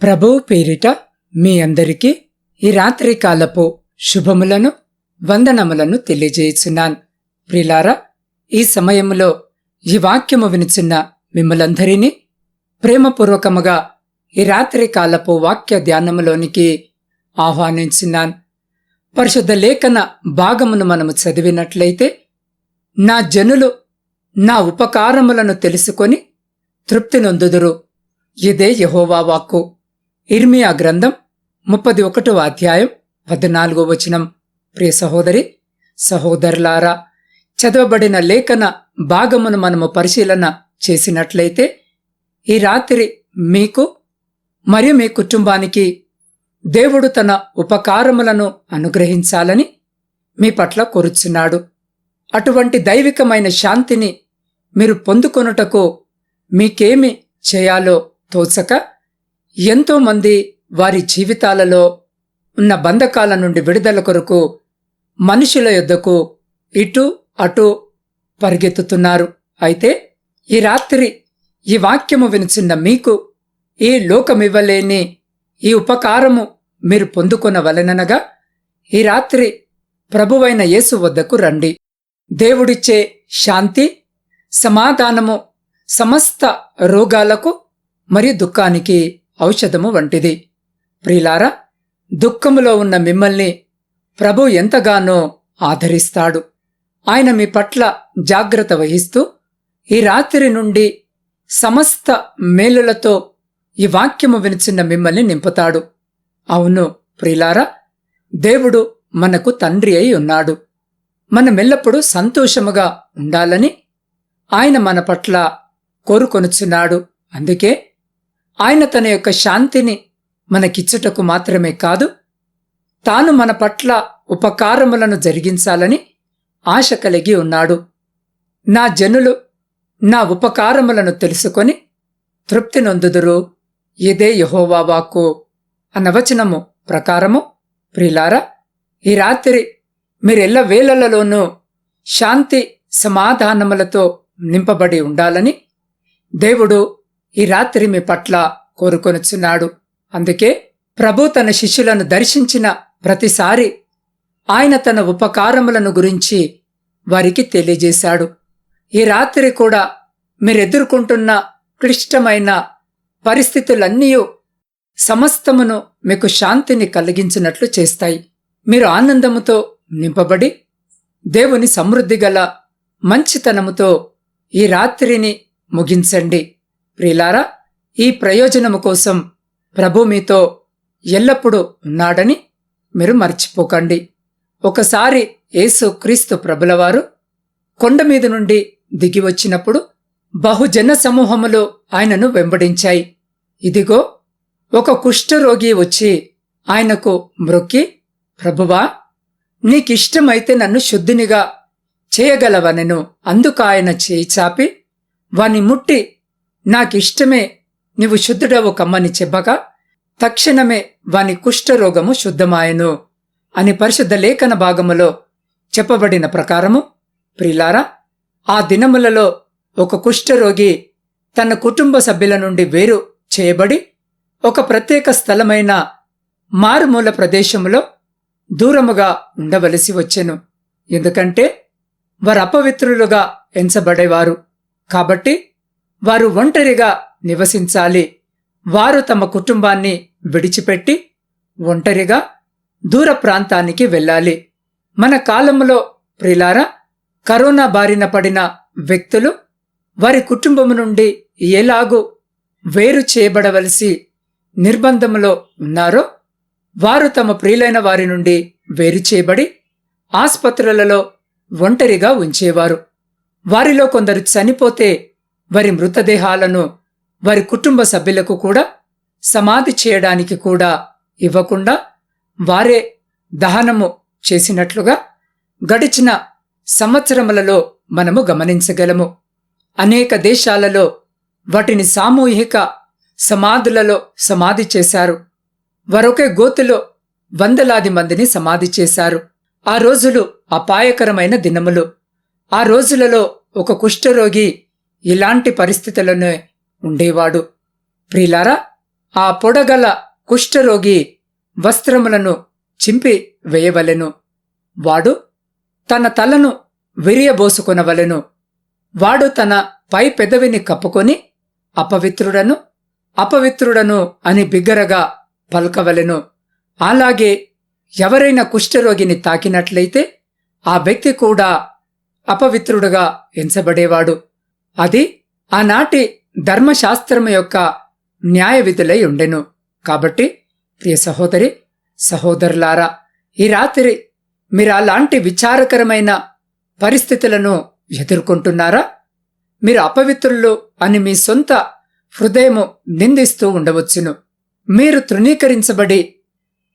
ప్రభువు పేరిట మీ అందరికీ ఈ రాత్రి కాలపు శుభములను వందనములను తెలియజేయుచున్నాను. ప్రిలారా ఈ సమయములో ఈ వాక్యము వినిచిన మిమ్మలందరినీ ప్రేమపూర్వకముగా ఈ రాత్రి కాలపు వాక్య ధ్యానములోనికి ఆహ్వానించున్నాను పరిశుద్ధ లేఖన భాగమును మనము చదివినట్లయితే నా జనులు నా ఉపకారములను తెలుసుకొని తృప్తి నొందుదురు ఇదే యహోవా వాక్కు. ఇర్మియా గ్రంథం ముప్పది ఒకటో అధ్యాయం పద్నాలుగో వచనం. ప్రియ సహోదరి సహోదరులారా చదవబడిన లేఖన భాగమును మనము పరిశీలన చేసినట్లయితే ఈ రాత్రి మీకు మరియు మీ కుటుంబానికి దేవుడు తన ఉపకారములను అనుగ్రహించాలని మీ పట్ల కోరుచున్నాడు. అటువంటి దైవికమైన శాంతిని మీరు పొందుకొనుటకు మీకేమి చేయాలో తోచక ఎంతోమంది వారి జీవితాలలో ఉన్న బంధకాల నుండి విడుదల కొరకు మనుషుల యొద్దకు ఇటు అటు పరిగెత్తుతున్నారు. అయితే ఈ రాత్రి ఈ వాక్యము వినిచిన్న మీకు ఈ లోకమివ్వలేని ఈ ఉపకారము మీరు పొందుకొనవలెననగా ఈ రాత్రి ప్రభువైన యేసు వద్దకు రండి. దేవుడిచ్చే శాంతి సమాధానము సమస్త రోగాలకు మరియు దుఃఖానికి ఔషధము వంటిది. ప్రిలారా దుఃఖములో ఉన్న మిమ్మల్ని ప్రభు ఎంతగానో ఆదరిస్తాడు. ఆయన మీ పట్ల జాగ్రత్త వహిస్తూ ఈ రాత్రి నుండి సమస్త మేలులతో ఈ వాక్యము వినిచిన్న మిమ్మల్ని నింపుతాడు. అవును ప్రిలారా దేవుడు మనకు తండ్రి అయి ఉన్నాడు. మనమెల్లప్పుడూ సంతోషముగా ఉండాలని ఆయన మన పట్ల కోరుకొనుచున్నాడు. అందుకే ఆయన తన యొక్క శాంతిని మనకిచ్చుటకు మాత్రమే కాదు తాను మన పట్ల ఉపకారములను జరిగించాలని ఆశ కలిగి ఉన్నాడు. నా జనులు నా ఉపకారములను తెలుసుకొని తృప్తి నొందుదురు. ఇదే యహోవా వాక్కు. అన్న వచనము ప్రకారము ప్రిలారా ఈ రాత్రి మీరెల్ల వేళలలోనూ శాంతి సమాధానములతో నింపబడి ఉండాలని దేవుడు ఈ రాత్రి మీ పట్ల కోరుకొనుచున్నాడు. అందుకే ప్రభు తన శిష్యులను దర్శించిన ప్రతిసారి ఆయన తన ఉపకారములను గురించి వారికి తెలియజేశాడు. ఈ రాత్రి కూడా మీరెదుర్కొంటున్న క్లిష్టమైన పరిస్థితులన్నీ సమస్తమును మీకు శాంతిని కలిగించినట్లు చేస్తాయి. మీరు ఆనందముతో నింపబడి దేవుని సమృద్ధి గల మంచితనముతో ఈ రాత్రిని ముగించండి. ప్రిలారా ఈ ప్రయోజనము కోసం ప్రభు మీతో ఎల్లప్పుడూ ఉన్నాడని మీరు మర్చిపోకండి. ఒకసారి యేసు క్రీస్తు ప్రభులవారు కొండ మీద నుండి దిగి వచ్చినప్పుడు బహుజన సమూహములు ఆయనను వెంబడించాయి. ఇదిగో ఒక కుష్ఠరోగి వచ్చి ఆయనకు మ్రొక్కి ప్రభువా నీకిష్టమైతే నన్ను శుద్ధినిగా చేయగలవనెను. అందుకు ఆయన చేయి చాపి వాని ముట్టి నాకిష్టమే నీవు శుద్ధుడవు కమ్మని చెప్పగా తక్షణమే వాని కుష్ఠరోగము శుద్ధమాయను అని పరిశుద్ధ లేఖన భాగములో చెప్పబడిన ప్రకారము ప్రిలారా ఆ దినములలో ఒక కుష్ఠరోగి తన కుటుంబ సభ్యుల నుండి వేరు చేయబడి ఒక ప్రత్యేక స్థలమైన మారుమూల ప్రదేశములో దూరముగా ఉండవలసి వచ్చెను. ఎందుకంటే వారు అపవిత్రులుగా ఎంచబడేవారు. కాబట్టి వారు ఒంటరిగా నివసించాలి. వారు తమ కుటుంబాన్ని విడిచిపెట్టి ఒంటరిగా దూర ప్రాంతానికి వెళ్ళాలి. మన కాలంలో ప్రిలారా కరోనా బారిన పడిన వ్యక్తులు వారి కుటుంబం నుండి ఎలాగూ వేరు చేయబడవలసి నిర్బంధములో ఉన్నారో వారు తమ ప్రియులైన వారి నుండి వేరు చేయబడి ఆసుపత్రులలో ఒంటరిగా ఉంచేవారు. వారిలో కొందరు చనిపోతే వారి మృతదేహాలను వారి కుటుంబ సభ్యులకు కూడా సమాధి చేయడానికి కూడా ఇవ్వకుండా వారే దహనము చేసినట్లుగా గడిచిన సంవత్సరములలో మనము గమనించగలము. అనేక దేశాలలో వాటిని సామూహిక సమాధులలో సమాధి చేశారు. వరొకే గోతులో వందలాది మందిని సమాధి చేశారు. ఆ రోజులు అపాయకరమైన దినములు. ఆ రోజులలో ఒక కుష్ఠరోగి ఇలాంటి పరిస్థితులనే ఉండేవాడు. ప్రిలారా ఆ పొడగల కుష్ఠరోగి వస్త్రములను చింపి వేయవలెను. వాడు తన తలను విరియబోసుకొనవలెను. వాడు తన పై పెదవిని కప్పుకొని అపవిత్రుడను అపవిత్రుడను అని బిగ్గరగా పలకవలెను. అలాగే ఎవరైనా కుష్ఠరోగిని తాకినట్లయితే ఆ వ్యక్తి కూడా అపవిత్రుడుగా ఎంచబడేవాడు. అది ఆనాటి ధర్మశాస్త్రము యొక్క న్యాయ విధులై ఉండెను. కాబట్టి ప్రియ సహోదరి సహోదరులారా ఈ రాత్రి మీరు అలాంటి విచారకరమైన పరిస్థితులను ఎదుర్కొంటున్నారా? మీరు అపవిత్రులు అని మీ సొంత హృదయము నిందిస్తూ ఉండవచ్చును. మీరు తృణీకరించబడి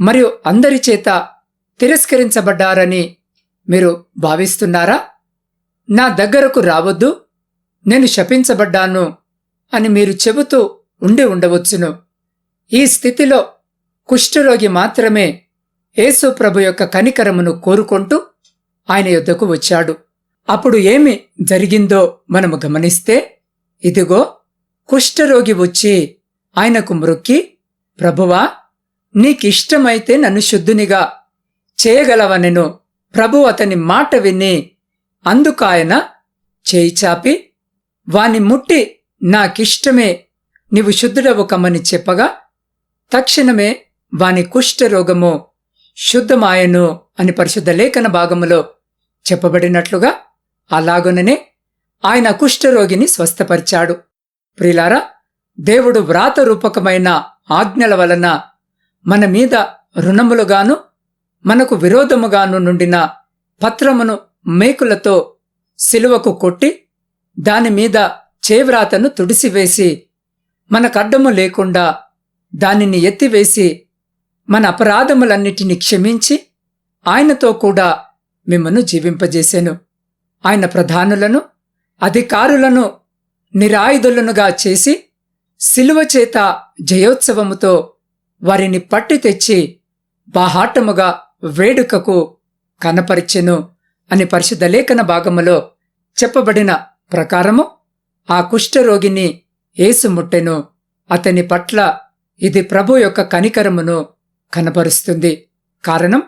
మరియు అందరి చేత తిరస్కరించబడ్డారని మీరు భావిస్తున్నారా? నా దగ్గరకు రావద్దు. నేను శపించబడ్డాను అని మీరు చెబుతూ ఉండి ఉండవచ్చును. ఈ స్థితిలో కుష్ఠరోగి మాత్రమే యేసు ప్రభు యొక్క కనికరమును కోరుకుంటూ ఆయన యొద్దకు వచ్చాడు. అప్పుడు ఏమి జరిగిందో మనము గమనిస్తే ఇదిగో కుష్ఠరోగి వచ్చి ఆయనకు మృక్కి ప్రభువా నీకిష్టమైతే నన్ను శుద్ధునిగా చేయగలవనెను. ప్రభు అతని మాట విని అందుకాయన చేయి చాపి వాని ముట్టి నాకిష్టమే నీవు శుద్ధుడవు కమ్మని చెప్పగా తక్షణమే వాని కుష్ఠరోగము శుద్ధమాయను అని పరిశుద్ధ లేఖన భాగములో చెప్పబడినట్లుగా అలాగుననే ఆయన కుష్ఠరోగిని స్వస్థపరిచాడు. ప్రిలారా దేవుడు వ్రాత రూపకమైన ఆజ్ఞల వలన మన మీద రుణములుగాను మనకు విరోధముగాను నుండిన పత్రమును మేకులతో సిలువకు కొట్టి దానిమీద చేవ్రాతను తుడిసివేసి మనకడ్డము లేకుండా దానిని ఎత్తివేసి మన అపరాధములన్నిటిని క్షమించి ఆయనతో కూడా మిమ్మను జీవింపజేసెను. ఆయన ప్రధానులను అధికారులను నిరాయుధులనుగా చేసి శిలువ చేత జయోత్సవముతో వారిని పట్టి తెచ్చి బాహాటముగా వేడుకకు కనపరిచెను అని పరిశుద్ధ లేఖన భాగములో చెప్పబడిన ప్రకారము ఆ కుష్ఠరోగిని ఏసు ముట్టెను. అతని పట్ల ఇది ప్రభు యొక్క కనికరమును కనపరుస్తుంది కారణం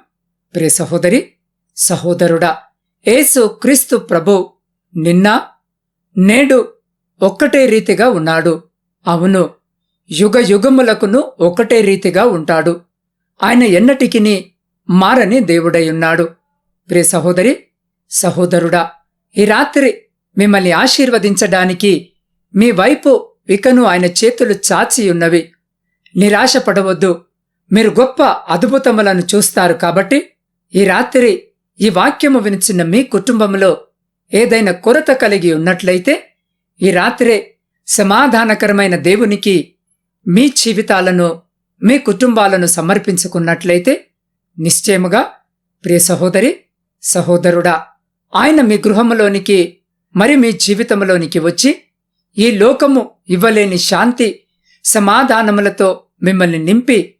ప్రియ సహోదరి సహోదరుడా ఏసు క్రీస్తు ప్రభు నిన్న నేడు ఒక్కటే రీతిగా ఉన్నాడు. అవును యుగ యుగములకును ఒకటే రీతిగా ఉంటాడు. ఆయన ఎన్నటికిని మారని దేవుడై ప్రియ సహోదరి సహోదరుడా ఈ రాత్రి మిమ్మల్ని ఆశీర్వదించడానికి మీ వైపు ఇకను ఆయన చేతులు చాచి ఉన్నవి నిరాశపడవద్దు. మీరు గొప్ప అద్భుతములను చూస్తారు కాబట్టి ఈ రాత్రి ఈ వాక్యము వినిచిన మీ కుటుంబంలో ఏదైనా కొరత కలిగి ఉన్నట్లయితే ఈ రాత్రే సమాధానకరమైన దేవునికి మీ జీవితాలను మీ కుటుంబాలను సమర్పించుకున్నట్లయితే నిశ్చయముగా ప్రియ సహోదరి సహోదరుడా ఆయన మీ గృహములోనికి మరి మీ జీవితంలోనికి వచ్చి ఈ లోకము ఇవ్వలేని శాంతి సమాధానములతో మిమ్మల్ని నింపి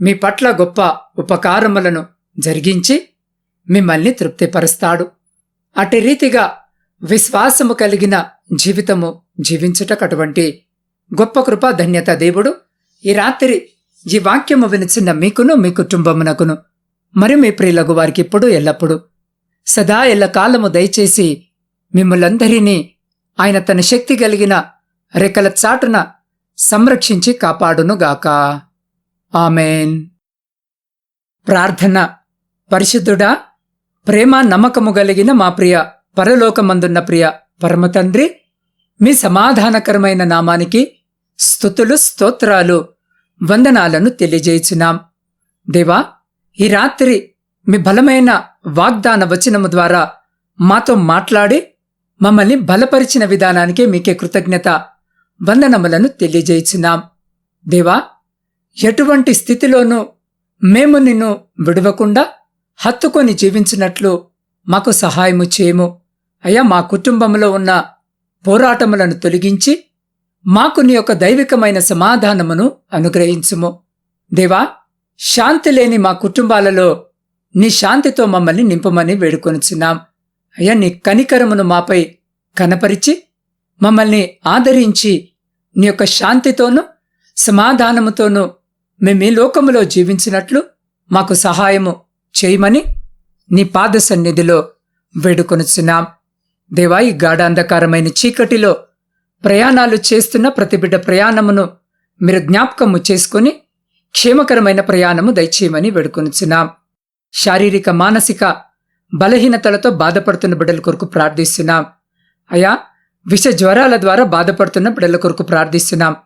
మీ పట్ల గొప్ప ఉపకారములను జరిగించి మిమ్మల్ని తృప్తిపరుస్తాడు. అటు రీతిగా విశ్వాసము కలిగిన జీవితము జీవించుటకటువంటి గొప్ప కృప ధన్యత దేవుడు. ఈ రాత్రి ఈ వాక్యము వినిచిన మీకును మీ కుటుంబమునకును మరి మీ ప్రియులకు వారికి ఇప్పుడు ఎల్లప్పుడు సదా ఎల్లకాలము దయచేసి మిమ్మలందరినీ ఆయన తన శక్తి కలిగిన రెక్కల చాటున సంరక్షించి కాపాడునుగాక. ఆమెన్. ప్రార్థన. పరిశుద్ధుడా ప్రేమ నమ్మకము కలిగిన మా ప్రియ పరలోకమందున్న ప్రియ పరమతండ్రి మీ సమాధానకరమైన నామానికి స్థుతులు స్తోత్రాలు వందనాలను తెలియజేయుచున్నాం. దేవా ఈ రాత్రి మీ బలమైన వాగ్దాన వచనము ద్వారా మాతో మాట్లాడి మమ్మల్ని బలపరిచిన విధానానికి మీకే కృతజ్ఞత వందనములను తెలియజేయుచున్నాం. దేవా ఎటువంటి స్థితిలోనూ మేము నిన్ను విడవకుండా హత్తుకొని జీవించినట్లు మాకు సహాయము చేయము. అయ్యా మా కుటుంబంలో ఉన్న పోరాటములను తొలగించి మాకు నీ యొక్క దైవికమైన సమాధానమును అనుగ్రహించుము. దేవా శాంతి లేని మా కుటుంబాలలో నీ శాంతితో మమ్మల్ని నింపమని వేడుకొనుచున్నాం. అయ్యా నీ కనికరమును మాపై కనపరిచి మమ్మల్ని ఆదరించి నీ యొక్క శాంతితోనూ సమాధానముతోనూ మేము ఈ లోకములో జీవించినట్లు మాకు సహాయము చేయమని నీ పాద సన్నిధిలో వేడుకొనుచున్నాం. దేవా ఈ గాఢాంధకారమైన చీకటిలో ప్రయాణాలు చేస్తున్న ప్రతి బిడ్డ ప్రయాణమును మీరు జ్ఞాపకము చేసుకుని క్షేమకరమైన ప్రయాణము దయచేయమని వేడుకొనుచున్నాం. శారీరక మానసిక బలహీనతలతో బాధపడుతున్న బిడ్డల కొరకు ప్రార్థిస్తున్నాం. అయా విష జ్వరాల ద్వారా బాధపడుతున్న బిడ్డల కొరకు ప్రార్థిస్తున్నాం.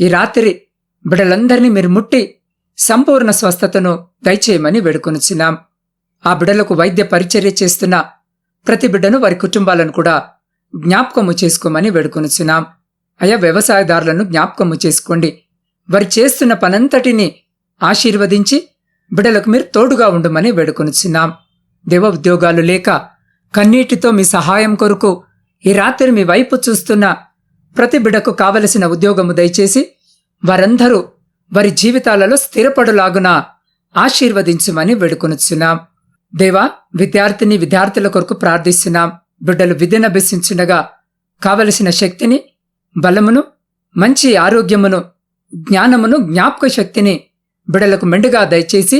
ఈ రాత్రి బిడ్డలందరినీ మీరు ముట్టి సంపూర్ణ స్వస్థతను దయచేయమని వేడుకొనుచున్నాం. ఆ బిడ్డలకు వైద్య పరిచర్య చేస్తున్న ప్రతి బిడ్డను వారి కుటుంబాలను కూడా జ్ఞాపకము చేసుకోమని వేడుకొనుచున్నాం. అయా వ్యవసాయదారులను జ్ఞాపకము చేసుకోండి. వారు చేస్తున్న పనంతటిని ఆశీర్వదించి బిడలకు మీరు తోడుగా ఉండమని వేడుకొనుచున్నాం. దేవ ఉద్యోగాలు లేక కన్నీటితో మీ సహాయం కొరకు ఈ రాత్రి మీ వైపు చూస్తున్న ప్రతి బిడకు కావలసిన ఉద్యోగము దయచేసి వారందరూ వారి జీవితాలలో స్థిరపడులాగున ఆశీర్వదించమని వేడుకొనుచున్నాం. దేవా విద్యార్థిని విద్యార్థుల కొరకు ప్రార్థిస్తున్నాం. బిడ్డలు విద్యనభ్యసించుండగా కావలసిన శక్తిని బలమును మంచి ఆరోగ్యమును జ్ఞానమును జ్ఞాపక శక్తిని బిడలకు మెండుగా దయచేసి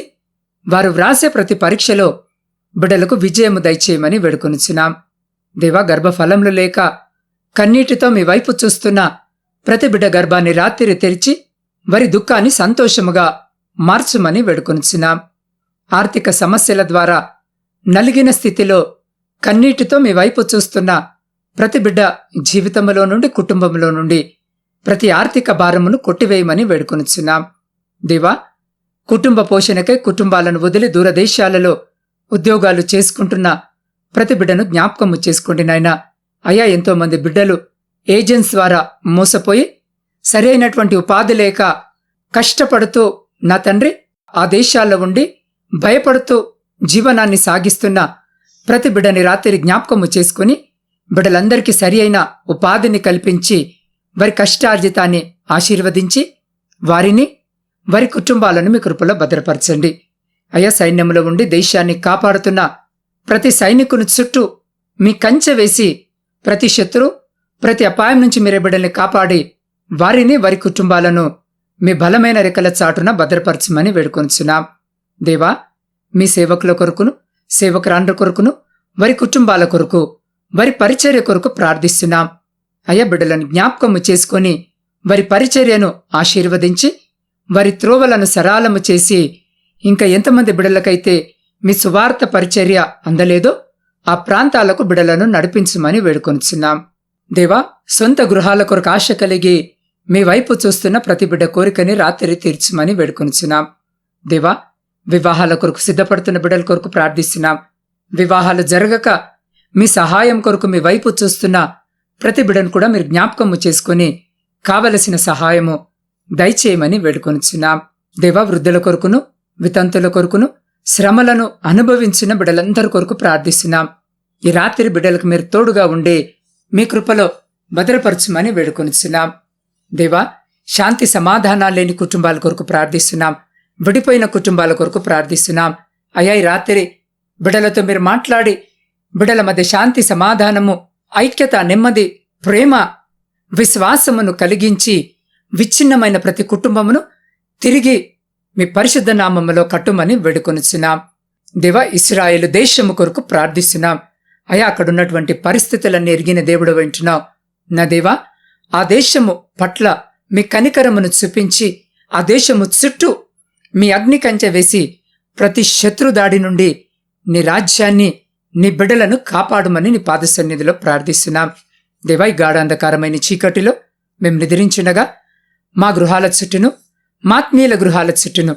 వారు వ్రాసే ప్రతి పరీక్షలో బిడలకు విజయము దయచేయమని వేడుకొనుచున్నాం. దేవా గర్భఫలములు లేక కన్నీటితో మీ వైపు చూస్తున్న ప్రతి బిడ్డ గర్భాన్ని రాత్రి తెరిచి వారి దుఃఖాన్ని సంతోషముగా మార్చుమని వేడుకొనుచున్నాం. ఆర్థిక సమస్యల ద్వారా నలిగిన స్థితిలో కన్నీటితో మీ వైపు చూస్తున్న ప్రతి బిడ్డ జీవితంలో నుండి కుటుంబంలో నుండి ప్రతి ఆర్థిక భారమును కొట్టివేయమని వేడుకొనుచున్నాం. దేవా కుటుంబ పోషణకై కుటుంబాలను వదిలి దూరదేశాలలో ఉద్యోగాలు చేసుకుంటున్న ప్రతి బిడ్డను జ్ఞాపకము చేసుకోండి నాయనా. అయ్యా ఎంతోమంది బిడ్డలు ఏజెంట్స్ ద్వారా మోసపోయి సరైనటువంటి ఉపాధి లేక కష్టపడుతూ నా తండ్రి ఆ దేశాల్లో ఉండి భయపడుతూ జీవనాన్ని సాగిస్తున్న ప్రతి బిడ్డని రాత్రి జ్ఞాపకము చేసుకుని బిడ్డలందరికీ సరి అయిన ఉపాధిని కల్పించి వారి కష్టార్జితాన్ని ఆశీర్వదించి వారిని వారి కుటుంబాలను మీ కృపలో భద్రపరచండి. అయా సైన్యంలో ఉండి దేశాన్ని కాపాడుతున్న ప్రతి సైనికుని చుట్టూ మీ కంచె వేసి ప్రతి శత్రు ప్రతి అపాయం నుంచి మీరే బిడ్డల్ని కాపాడి వారిని వారి కుటుంబాలను మీ బలమైన రెక్కల చాటున భద్రపరచమని వేడుకొంచున్నాం దేవా మీ సేవకుల కొరకును సేవకురాండ్ర కొరకును వారి కుటుంబాల కొరకు వారి పరిచర్య కొరకు ప్రార్థిస్తున్నాం. అయ్యా బిడ్డలను జ్ఞాపకము చేసుకొని వారి పరిచర్యను ఆశీర్వదించి వారి త్రోవలను సరాలము చేసి ఇంకా ఎంతమంది బిడలకైతే మీ సువార్త పరిచర్య అందలేదో ఆ ప్రాంతాలకు బిడలను నడిపించమని వేడుకొనిచున్నాం. దేవా సొంత గృహాల కొరకు ఆశ కలిగి మీ వైపు చూస్తున్న ప్రతి బిడ్డ కోరికని రాత్రి తీర్చమని వేడుకొనిచున్నాం. దేవా వివాహాల కొరకు సిద్ధపడుతున్న బిడ్డల కొరకు ప్రార్థిస్తున్నాం. వివాహాలు జరగక మీ సహాయం కొరకు మీ వైపు చూస్తున్న ప్రతి బిడను కూడా మీరు జ్ఞాపకము చేసుకుని కావలసిన సహాయము దయచేయమని వేడుకొనిచున్నాం. దేవా వృద్ధుల కొరకును వితంతుల కొరకును శ్రమలను అనుభవించిన బిడలందరి కొరకు ప్రార్థిస్తున్నాం. ఈ రాత్రి బిడ్డలకు మీరు తోడుగా ఉండి మీ కృపలో భద్రపరచమని వేడుకొనిచున్నాం. దేవా శాంతి సమాధానాలు లేని కుటుంబాల కొరకు ప్రార్థిస్తున్నాం. విడిపోయిన కుటుంబాల కొరకు ప్రార్థిస్తున్నాం. అయ్యా ఈ రాత్రి బిడలతో మీరు మాట్లాడి బిడల మధ్య శాంతి సమాధానము ఐక్యత నెమ్మది ప్రేమ విశ్వాసమును కలిగించి విచ్ఛిన్నమైన ప్రతి కుటుంబమును తిరిగి మీ పరిశుద్ధ నామములో కట్టుమని వేడుకొనిచున్నాం. దేవ ఇస్రాయేలు దేశము కొరకు ప్రార్థిస్తున్నాం. అయా అక్కడున్నటువంటి పరిస్థితులన్నీ ఎరిగిన దేవుడు వింటున్నావు నా దేవా ఆ దేశము పట్ల మీ కనికరమును చూపించి ఆ దేశము చుట్టూ మీ అగ్ని కంచె వేసి ప్రతి శత్రు దాడి నుండి నీ రాజ్యాన్ని నీ బిడ్డలను కాపాడమని నీ పాద సన్నిధిలో ప్రార్థిస్తున్నాం. దేవాయి గాఢాంధకారమైన చీకటిలో మేము నిద్రించినగా మా గృహాల చుట్టూను మాత్మీయుల గృహాల చుట్టూను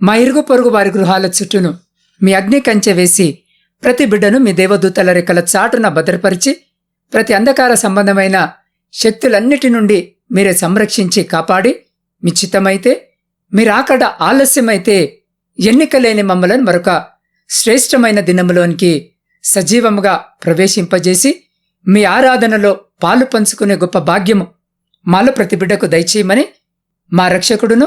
మా ఇరుగు పొరుగు వారి గృహాల చుట్టూను మీ అగ్ని కంచె వేసి ప్రతి బిడ్డను మీ దేవదూతల రెక్కల చాటున భద్రపరిచి ప్రతి అంధకార సంబంధమైన శక్తులన్నిటి నుండి మీరే సంరక్షించి కాపాడి మీ చిత్తమైతే మీరాకడ ఆలస్యమైతే ఎన్నికలేని మమ్మలను మరొక శ్రేష్టమైన దినములోనికి సజీవముగా ప్రవేశింపజేసి మీ ఆరాధనలో పాలు పంచుకునే గొప్ప భాగ్యము మాలో ప్రతి బిడ్డకు దయచేయమని మా రక్షకుడును